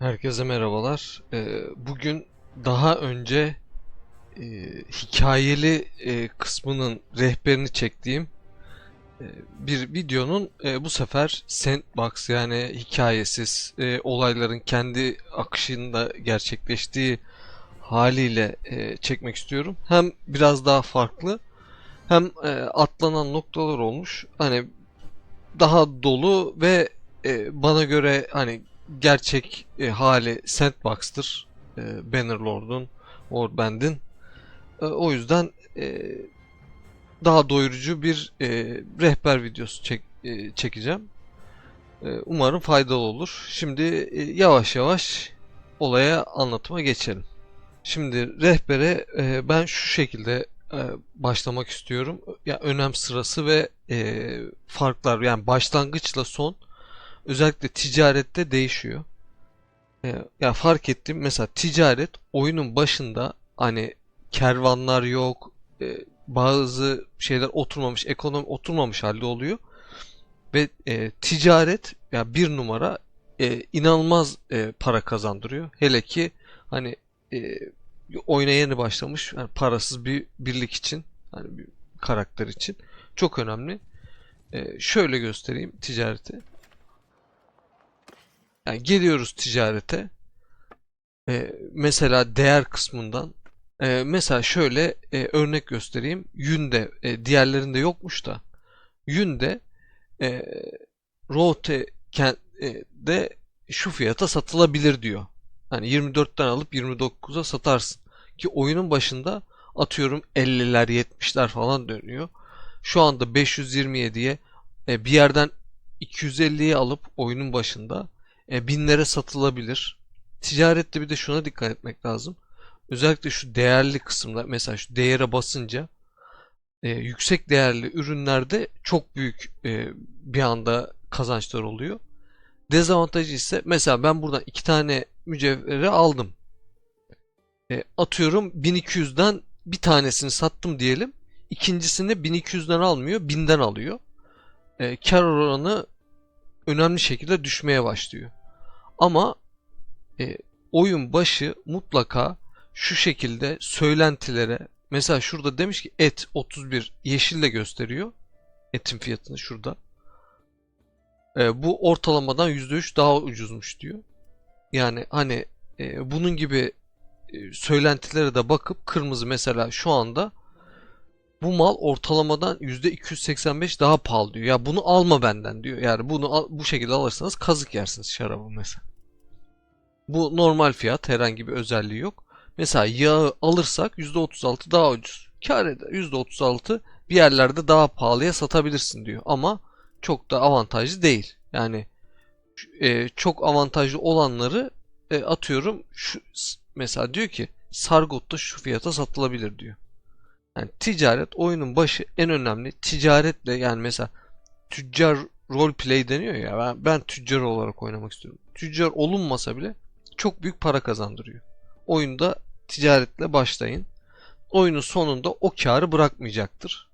Herkese merhabalar. Ee, bugün daha önce e, hikayeli e, kısmının rehberini çektiğim e, bir videonun bu sefer sandbox yani hikayesiz olayların kendi akışında gerçekleştiği haliyle çekmek istiyorum. Hem biraz daha farklı hem atlanan noktalar olmuş. Hani daha dolu ve bana göre hani gerçek e, hali Sandbox'tır. E, Bannerlord'un, Warband'in. E, o yüzden e, daha doyurucu bir e, rehber videosu çek, e, çekeceğim. E, umarım faydalı olur. Şimdi e, yavaş yavaş olaya anlatıma geçelim. Şimdi rehbere e, ben şu şekilde e, başlamak istiyorum. Ya önem sırası ve e, farklar yani başlangıçla son özellikle ticarette değişiyor. E, ya fark ettim mesela ticaret oyunun başında hani kervanlar yok, e, bazı şeyler oturmamış, ekonomi oturmamış halde oluyor ve e, ticaret ya bir numara e, inanılmaz e, para kazandırıyor. Hele ki hani e, oyuna yeni başlamış yani parasız bir birlik için hani bir karakter için çok önemli. E, şöyle göstereyim ticareti. Yani geliyoruz ticarete. E, mesela değer kısmından e, mesela şöyle e, örnek göstereyim. Yünde e, diğerlerinde yokmuş da Yünde e, Rote de şu fiyata satılabilir diyor. Hani 24'ten alıp 29'a satarsın. Ki oyunun başında atıyorum 50'ler 70'ler falan dönüyor. Şu anda 527'ye e, bir yerden 250'ye alıp oyunun başında e, binlere satılabilir. Ticarette bir de şuna dikkat etmek lazım. Özellikle şu değerli kısımda mesela şu değere basınca e, yüksek değerli ürünlerde çok büyük e, bir anda kazançlar oluyor. Dezavantajı ise mesela ben buradan iki tane mücevheri aldım. E, atıyorum 1200'den bir tanesini sattım diyelim. İkincisini 1200'den almıyor, 1000'den alıyor. E, kar oranı önemli şekilde düşmeye başlıyor. Ama e, oyun başı mutlaka şu şekilde söylentilere mesela şurada demiş ki et 31 yeşille gösteriyor. Etin fiyatını şurada. E, bu ortalamadan %3 daha ucuzmuş diyor. Yani hani e, bunun gibi e, söylentilere de bakıp kırmızı mesela şu anda bu mal ortalamadan %285 daha pahalı diyor. Ya bunu alma benden diyor. Yani bunu al, bu şekilde alırsanız kazık yersiniz şarabı mesela. Bu normal fiyat herhangi bir özelliği yok. Mesela yağı alırsak %36 daha ucuz. Kar eder. %36 bir yerlerde daha pahalıya satabilirsin diyor. Ama çok da avantajlı değil. Yani e, çok avantajlı olanları e, atıyorum şu mesela diyor ki Sargot'ta şu fiyata satılabilir diyor. Yani ticaret oyunun başı en önemli. Ticaretle yani mesela tüccar role play deniyor ya ben, ben tüccar olarak oynamak istiyorum. Tüccar olunmasa bile çok büyük para kazandırıyor. Oyunda ticaretle başlayın. Oyunun sonunda o karı bırakmayacaktır.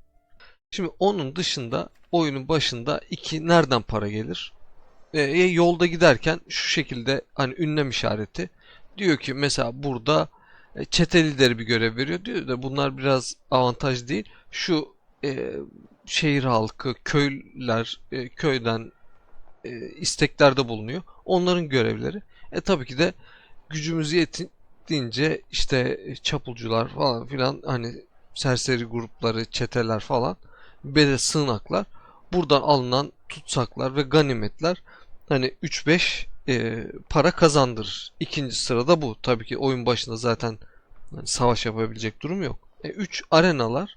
Şimdi onun dışında oyunun başında iki nereden para gelir? E, yolda giderken şu şekilde hani ünlem işareti diyor ki mesela burada e, çete lideri bir görev veriyor diyor da bunlar biraz avantaj değil. Şu e, şehir halkı, köylüler, e, köyden e, isteklerde bulunuyor. Onların görevleri. E tabii ki de gücümüz yetince işte çapulcular falan filan hani serseri grupları, çeteler falan ve de sığınaklar buradan alınan tutsaklar ve ganimetler hani 3-5 e, para kazandırır. İkinci sırada bu. Tabii ki oyun başında zaten yani savaş yapabilecek durum yok. 3 e, arenalar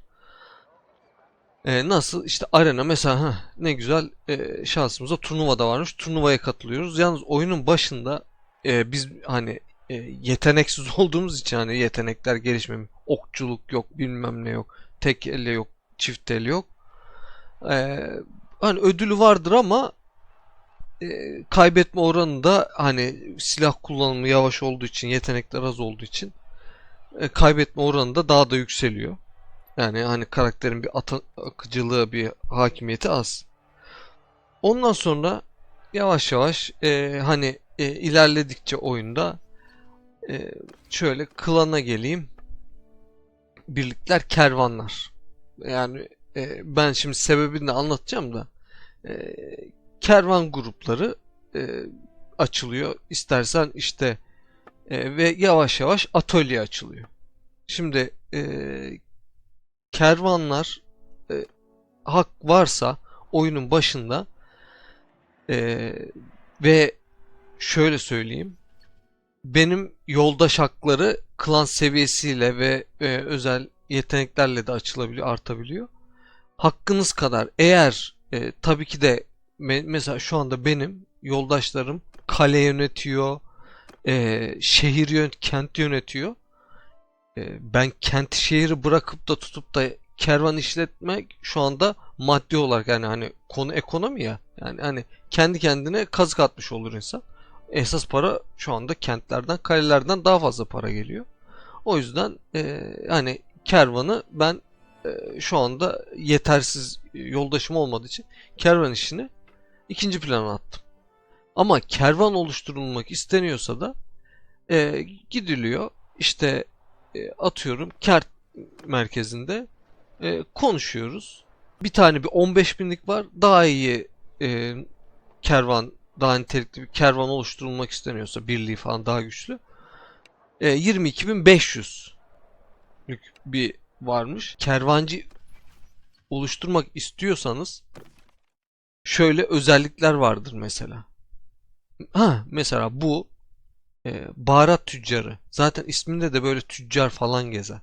e, nasıl işte arena mesela heh, ne güzel e, şansımıza turnuva da varmış. Turnuvaya katılıyoruz. Yalnız oyunun başında e, biz hani e, yeteneksiz olduğumuz için hani yetenekler gelişmemiş. Okçuluk yok, bilmem ne yok. Tek elle yok, çift el yok. E, hani ödülü vardır ama e, kaybetme oranı da hani silah kullanımı yavaş olduğu için, yetenekler az olduğu için e, kaybetme oranı da daha da yükseliyor. Yani hani karakterin bir ata, akıcılığı, bir hakimiyeti az. Ondan sonra yavaş yavaş e, hani e, ilerledikçe oyunda e, şöyle klana geleyim. Birlikler kervanlar. Yani e, ben şimdi sebebini anlatacağım da e, kervan grupları e, açılıyor. İstersen işte e, ve yavaş yavaş atölye açılıyor. Şimdi e, kervanlar e, hak varsa oyunun başında e, ve şöyle söyleyeyim benim yoldaş hakları klan seviyesiyle ve e, özel yeteneklerle de açılabiliyor, artabiliyor. Hakkınız kadar eğer e, tabii ki de me- mesela şu anda benim yoldaşlarım kale yönetiyor, e, şehir yön kent yönetiyor. E, ben kent şehri bırakıp da tutup da kervan işletmek şu anda maddi olarak yani hani konu ekonomi ya. Yani hani kendi kendine kazık atmış olur insan. Esas para şu anda kentlerden, kalelerden daha fazla para geliyor. O yüzden e, hani kervanı ben e, şu anda yetersiz yoldaşım olmadığı için kervan işini ikinci plana attım. Ama kervan oluşturulmak isteniyorsa da e, gidiliyor işte e, atıyorum kert merkezinde e, konuşuyoruz. Bir tane bir 15 binlik var. Daha iyi e, kervan, daha nitelikli bir kervan oluşturulmak isteniyorsa birliği falan daha güçlü. E, 22.500 bir varmış. Kervancı oluşturmak istiyorsanız şöyle özellikler vardır mesela. Ha mesela bu e, baharat tüccarı. Zaten isminde de böyle tüccar falan gezer.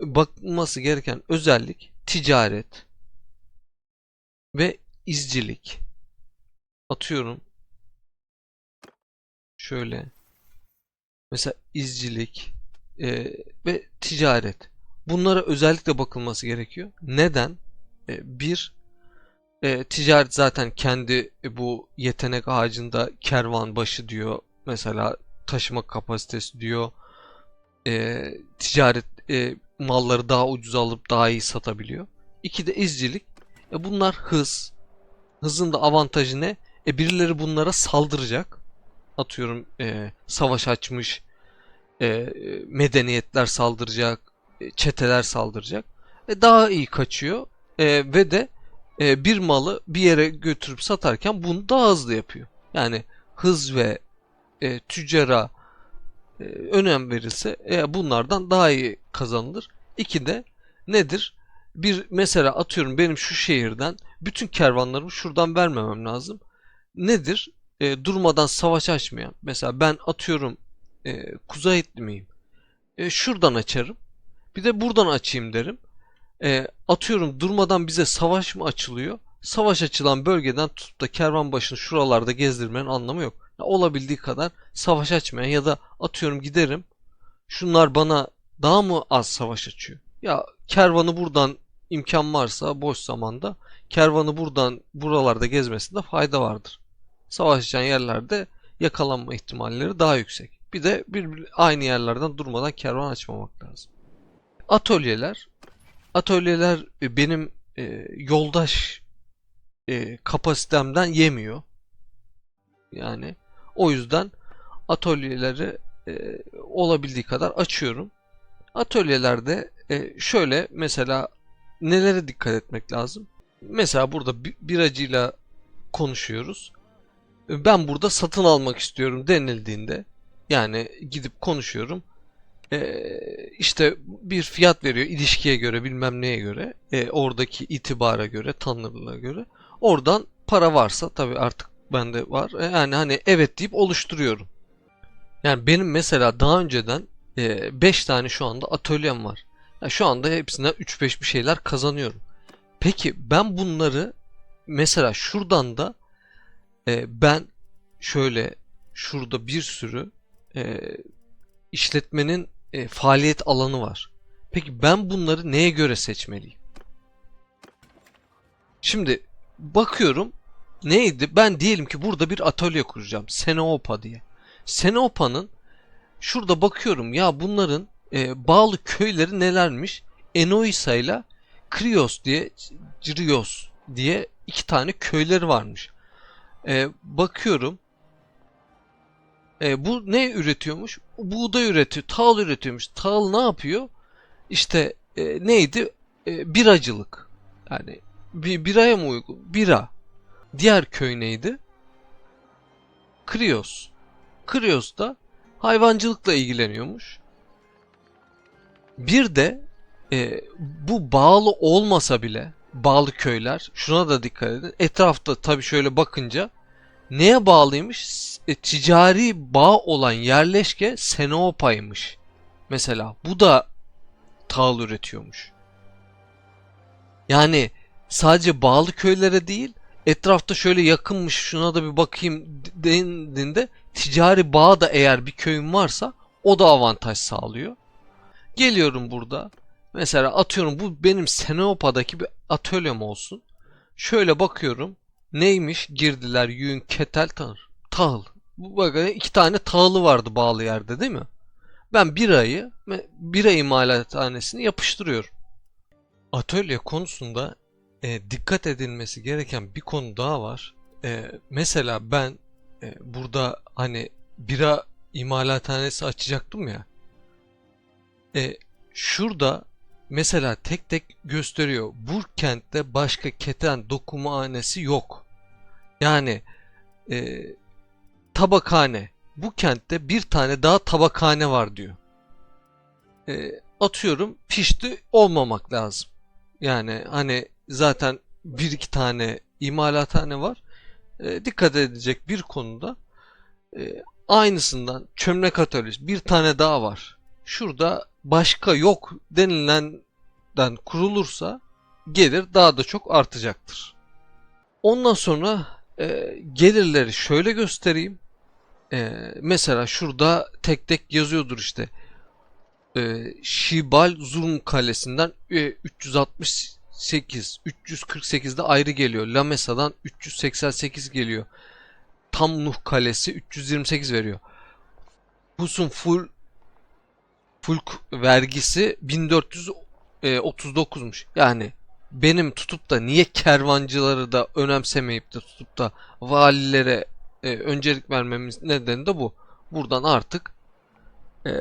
Bakılması gereken özellik ticaret ve izcilik. Atıyorum. Şöyle. Mesela izcilik e, ve ticaret. Bunlara özellikle bakılması gerekiyor. Neden? E, bir, e, ticaret zaten kendi e, bu yetenek ağacında kervan başı diyor. Mesela taşıma kapasitesi diyor. E, ticaret e, malları daha ucuz alıp daha iyi satabiliyor. İki de izcilik. E, bunlar hız. Hızın da avantajı ne? E, birileri bunlara saldıracak. Atıyorum e, savaş açmış e, medeniyetler saldıracak, e, çeteler saldıracak. E, daha iyi kaçıyor e, ve de e, bir malı bir yere götürüp satarken bunu daha hızlı yapıyor. Yani hız ve e, tüccara e, önem verilse e, bunlardan daha iyi kazanılır. İki de nedir? Bir mesela atıyorum benim şu şehirden bütün kervanlarımı şuradan vermemem lazım. Nedir? E, durmadan savaş açmayan. Mesela ben atıyorum e, kuzey miyim? E, şuradan açarım. Bir de buradan açayım derim. E, atıyorum durmadan bize savaş mı açılıyor? Savaş açılan bölgeden tutup da kervan başını şuralarda gezdirmenin anlamı yok. Ya, olabildiği kadar savaş açmayan ya da atıyorum giderim. Şunlar bana daha mı az savaş açıyor? Ya kervanı buradan imkan varsa boş zamanda kervanı buradan buralarda gezmesinde fayda vardır. Savaş açan yerlerde yakalanma ihtimalleri daha yüksek. Bir de bir aynı yerlerden durmadan kervan açmamak lazım. Atölyeler atölyeler e, benim e, yoldaş e, kapasitemden yemiyor. Yani o yüzden atölyeleri e, olabildiği kadar açıyorum. Atölyelerde e, şöyle mesela nelere dikkat etmek lazım? Mesela burada bir biracıyla konuşuyoruz. Ben burada satın almak istiyorum denildiğinde yani gidip konuşuyorum. Ee, işte bir fiyat veriyor ilişkiye göre bilmem neye göre e, oradaki itibara göre tanınırlığa göre. Oradan para varsa tabi artık bende var e, yani hani evet deyip oluşturuyorum. Yani benim mesela daha önceden 5 e, tane şu anda atölyem var. Yani şu anda hepsinden 3-5 bir şeyler kazanıyorum. Peki ben bunları mesela şuradan da e, ben şöyle şurada bir sürü e, işletmenin e, faaliyet alanı var. Peki ben bunları neye göre seçmeliyim? Şimdi bakıyorum neydi? Ben diyelim ki burada bir atölye kuracağım. Seneopa diye. Seneopa'nın şurada bakıyorum ya bunların e, bağlı köyleri nelermiş? Enoisa ile Krios diye Crios diye iki tane köyleri varmış. E, bakıyorum E, bu ne üretiyormuş? Buğday üretiyor, tahıl üretiyormuş. Tahıl ne yapıyor? İşte e, neydi? E, biracılık. Yani bir biraya mı uygun? Bira. Diğer köy neydi? Krios. Krios da hayvancılıkla ilgileniyormuş. Bir de e, bu bağlı olmasa bile bağlı köyler şuna da dikkat edin. Etrafta tabii şöyle bakınca neye bağlıymış? E, ticari bağ olan yerleşke Senoopa'ymış. Mesela bu da tahıl üretiyormuş. Yani sadece bağlı köylere değil etrafta şöyle yakınmış şuna da bir bakayım dendiğinde ticari bağ da eğer bir köyün varsa o da avantaj sağlıyor. Geliyorum burada. Mesela atıyorum bu benim Senoopa'daki bir atölyem olsun. Şöyle bakıyorum. Neymiş? Girdiler, yün, ketel, tanır. Tahıl. Bu bakın iki tane tahılı vardı bağlı yerde değil mi? Ben birayı, bira imalathanesini yapıştırıyorum. Atölye konusunda e, dikkat edilmesi gereken bir konu daha var. E, mesela ben e, burada hani bira imalathanesi açacaktım ya. E, şurada mesela tek tek gösteriyor. Burkent'te başka keten dokumhanesi yok. Yani e, tabakhane. Bu kentte bir tane daha tabakhane var diyor. E, atıyorum pişti olmamak lazım. Yani hani zaten bir iki tane imalathane var. E, dikkat edilecek bir konuda e, aynısından çömlek atölyesi bir tane daha var. Şurada başka yok denilenden kurulursa gelir daha da çok artacaktır. Ondan sonra e, gelirleri şöyle göstereyim. E, mesela şurada tek tek yazıyordur işte. E, Şibal Zulm Kalesi'nden e, 368, 348'de ayrı geliyor. Lamesa'dan 388 geliyor. Tamnuh Kalesi 328 veriyor. Husun full fulk vergisi 1439'muş. Yani benim tutup da niye kervancıları da önemsemeyip de tutup da valilere e, öncelik vermemiz nedeni de bu. Buradan artık e,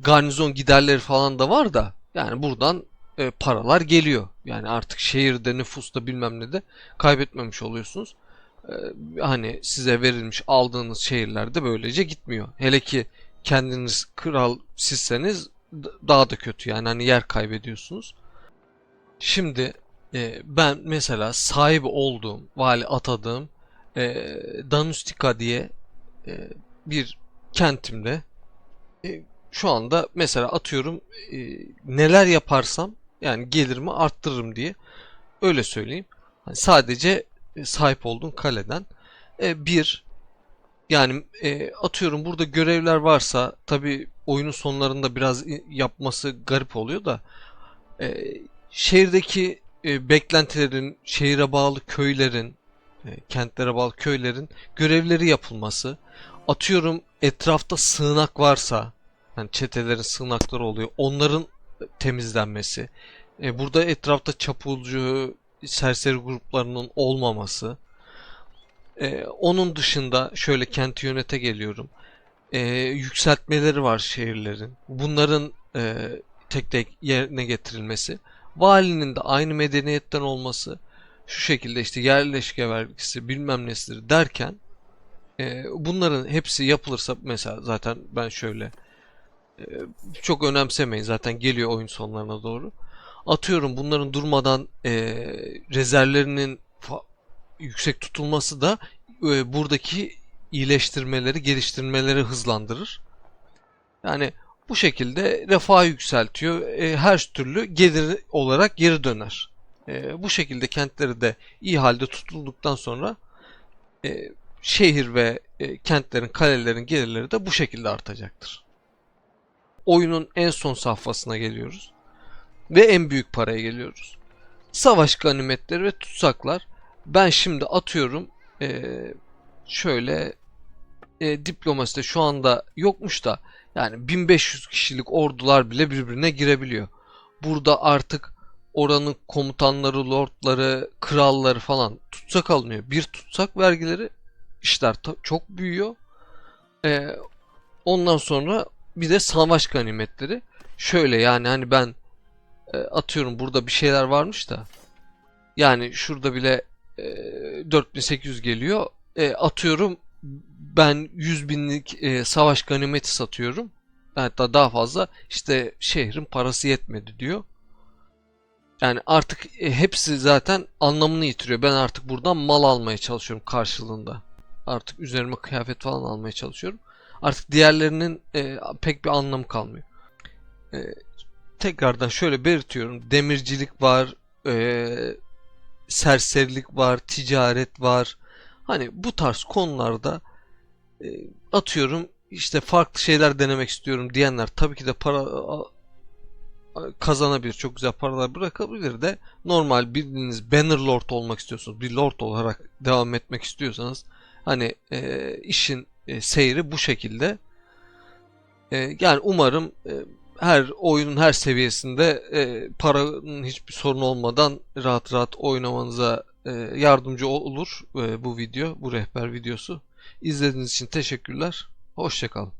garnizon giderleri falan da var da yani buradan e, paralar geliyor. Yani artık şehirde nüfusta bilmem ne de kaybetmemiş oluyorsunuz. E, hani size verilmiş aldığınız şehirlerde böylece gitmiyor. Hele ki kendiniz kral sizseniz daha da kötü yani hani yer kaybediyorsunuz. Şimdi e, ben mesela sahip olduğum, vali atadığım e, Danustika diye e, bir kentimde e, şu anda mesela atıyorum e, neler yaparsam yani gelirimi arttırırım diye öyle söyleyeyim. Hani sadece sahip olduğum kaleden e, bir yani e, atıyorum burada görevler varsa tabi oyunun sonlarında biraz yapması garip oluyor da e, şehirdeki e, beklentilerin, şehire bağlı köylerin, e, kentlere bağlı köylerin görevleri yapılması. Atıyorum etrafta sığınak varsa, yani çetelerin sığınakları oluyor, onların temizlenmesi. E, burada etrafta çapulcu, serseri gruplarının olmaması. Ee, onun dışında şöyle kenti yönete geliyorum. Ee, yükseltmeleri var şehirlerin. Bunların e, tek tek yerine getirilmesi. Valinin de aynı medeniyetten olması. Şu şekilde işte yerleşke vergisi bilmem nesidir derken e, bunların hepsi yapılırsa mesela zaten ben şöyle e, çok önemsemeyin zaten geliyor oyun sonlarına doğru. Atıyorum bunların durmadan e, rezervlerinin yüksek tutulması da e, buradaki iyileştirmeleri, geliştirmeleri hızlandırır. Yani bu şekilde refah yükseltiyor. E, her türlü gelir olarak geri döner. E, bu şekilde kentleri de iyi halde tutulduktan sonra e, şehir ve e, kentlerin, kalelerin gelirleri de bu şekilde artacaktır. Oyunun en son safhasına geliyoruz. Ve en büyük paraya geliyoruz. Savaş ganimetleri ve tutsaklar. Ben şimdi atıyorum e, şöyle e, diplomaside şu anda yokmuş da yani 1500 kişilik ordular bile birbirine girebiliyor. Burada artık oranın komutanları, lordları, kralları falan tutsak alınıyor. Bir tutsak vergileri işler çok büyüyor. E, ondan sonra bir de savaş ganimetleri. Şöyle yani hani ben e, atıyorum burada bir şeyler varmış da yani şurada bile e, 4800 geliyor. E, atıyorum ben 100 binlik e, savaş ganimeti satıyorum. Hatta daha fazla işte şehrin parası yetmedi diyor. Yani artık e, hepsi zaten anlamını yitiriyor. Ben artık buradan mal almaya çalışıyorum karşılığında. Artık üzerime kıyafet falan almaya çalışıyorum. Artık diğerlerinin e, pek bir anlamı kalmıyor. E, tekrardan şöyle belirtiyorum. Demircilik var, e, serserilik var, ticaret var. Hani bu tarz konularda e, atıyorum işte farklı şeyler denemek istiyorum diyenler tabii ki de para kazanabilir. Çok güzel paralar bırakabilir de normal bildiğiniz Bannerlord olmak istiyorsunuz. Bir lord olarak devam etmek istiyorsanız hani e, işin e, seyri bu şekilde. E, yani umarım e, her oyunun her seviyesinde e, paranın hiçbir sorun olmadan rahat rahat oynamanıza e, yardımcı olur e, bu video, bu rehber videosu. İzlediğiniz için teşekkürler. Hoşçakalın.